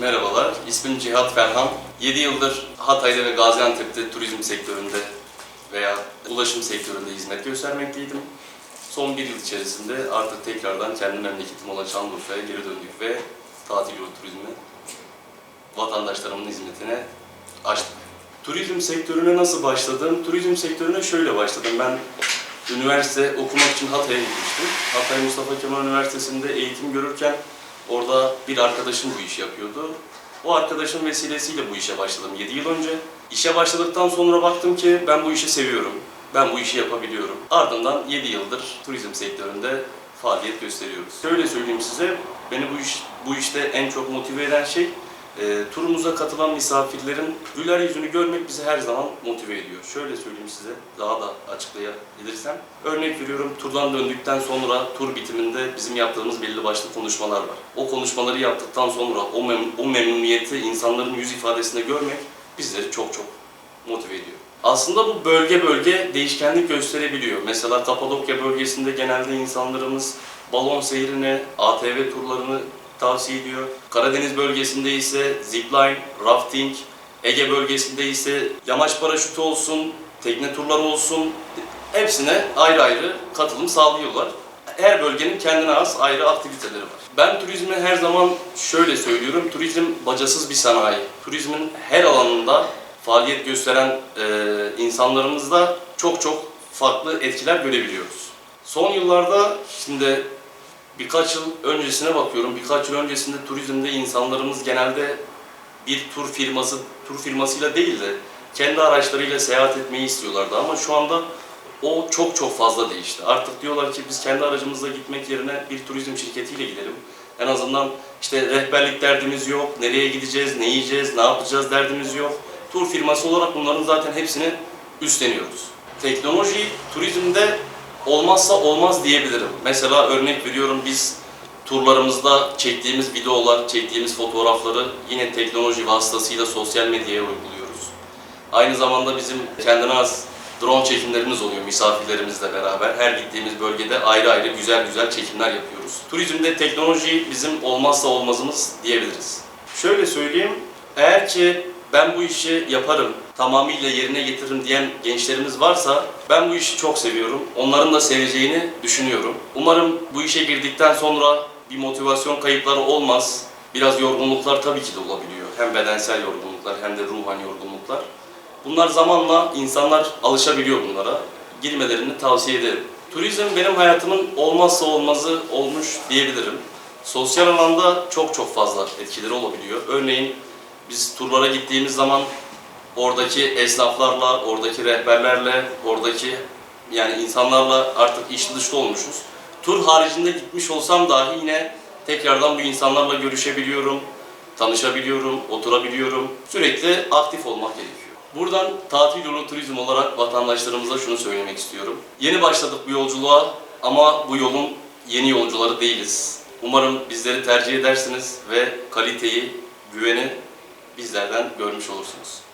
Merhabalar, ismim Cihat Ferhan. 7 yıldır Hatay'da ve Gaziantep'te turizm sektöründe veya ulaşım sektöründe hizmet göstermekteydim. Son bir yıl içerisinde artık tekrardan kendi memleketim olan Şanlıurfa'ya geri döndük ve tatil yolu turizmi vatandaşlarımın hizmetine açtık. Turizm sektörüne nasıl başladım? Turizm sektörüne şöyle başladım. Ben üniversite okumak için Hatay'a gitmiştim. Hatay Mustafa Kemal Üniversitesi'nde eğitim görürken orada bir arkadaşım bu işi yapıyordu. O arkadaşın vesilesiyle bu işe başladım 7 yıl önce. İşe başladıktan sonra baktım ki ben bu işi seviyorum. Ben bu işi yapabiliyorum. Ardından 7 yıldır turizm sektöründe faaliyet gösteriyoruz. Şöyle söyleyeyim size, beni bu iş bu işte en çok motive eden şey e, turumuza katılan misafirlerin güler yüzünü görmek bizi her zaman motive ediyor. Şöyle söyleyeyim size, daha da açıklayabilirsem. Örnek veriyorum, turdan döndükten sonra tur bitiminde bizim yaptığımız belli başlı konuşmalar var. O konuşmaları yaptıktan sonra o, mem- o memnuniyeti insanların yüz ifadesinde görmek bizleri çok çok motive ediyor. Aslında bu bölge bölge değişkenlik gösterebiliyor. Mesela Kapadokya bölgesinde genelde insanlarımız balon seyrini, ATV turlarını tavsiye ediyor. Karadeniz bölgesinde ise zipline, rafting, Ege bölgesinde ise yamaç paraşütü olsun, tekne turları olsun hepsine ayrı ayrı katılım sağlıyorlar. Her bölgenin kendine has ayrı aktiviteleri var. Ben turizmi her zaman şöyle söylüyorum. Turizm bacasız bir sanayi. Turizmin her alanında faaliyet gösteren e, insanlarımızda çok çok farklı etkiler görebiliyoruz. Son yıllarda şimdi birkaç yıl öncesine bakıyorum. Birkaç yıl öncesinde turizmde insanlarımız genelde bir tur firması tur firmasıyla değil de kendi araçlarıyla seyahat etmeyi istiyorlardı ama şu anda o çok çok fazla değişti. Artık diyorlar ki biz kendi aracımızla gitmek yerine bir turizm şirketiyle gidelim. En azından işte rehberlik derdimiz yok, nereye gideceğiz, ne yiyeceğiz, ne yapacağız derdimiz yok. Tur firması olarak bunların zaten hepsini üstleniyoruz. Teknoloji turizmde olmazsa olmaz diyebilirim. Mesela örnek veriyorum biz turlarımızda çektiğimiz videolar, çektiğimiz fotoğrafları yine teknoloji vasıtasıyla sosyal medyaya uyguluyoruz. Aynı zamanda bizim kendine az drone çekimlerimiz oluyor misafirlerimizle beraber. Her gittiğimiz bölgede ayrı ayrı güzel güzel çekimler yapıyoruz. Turizmde teknoloji bizim olmazsa olmazımız diyebiliriz. Şöyle söyleyeyim, eğer ki ben bu işi yaparım, tamamıyla yerine getiririm diyen gençlerimiz varsa ben bu işi çok seviyorum. Onların da seveceğini düşünüyorum. Umarım bu işe girdikten sonra bir motivasyon kayıpları olmaz. Biraz yorgunluklar tabii ki de olabiliyor. Hem bedensel yorgunluklar hem de ruhan yorgunluklar. Bunlar zamanla insanlar alışabiliyor bunlara. Girmelerini tavsiye ederim. Turizm benim hayatımın olmazsa olmazı olmuş diyebilirim. Sosyal alanda çok çok fazla etkileri olabiliyor. Örneğin biz turlara gittiğimiz zaman oradaki esnaflarla, oradaki rehberlerle, oradaki yani insanlarla artık içli dışlı olmuşuz. Tur haricinde gitmiş olsam dahi yine tekrardan bu insanlarla görüşebiliyorum, tanışabiliyorum, oturabiliyorum. Sürekli aktif olmak gerekiyor. Buradan tatil yolu turizm olarak vatandaşlarımıza şunu söylemek istiyorum. Yeni başladık bu yolculuğa ama bu yolun yeni yolcuları değiliz. Umarım bizleri tercih edersiniz ve kaliteyi, güveni bizlerden görmüş olursunuz.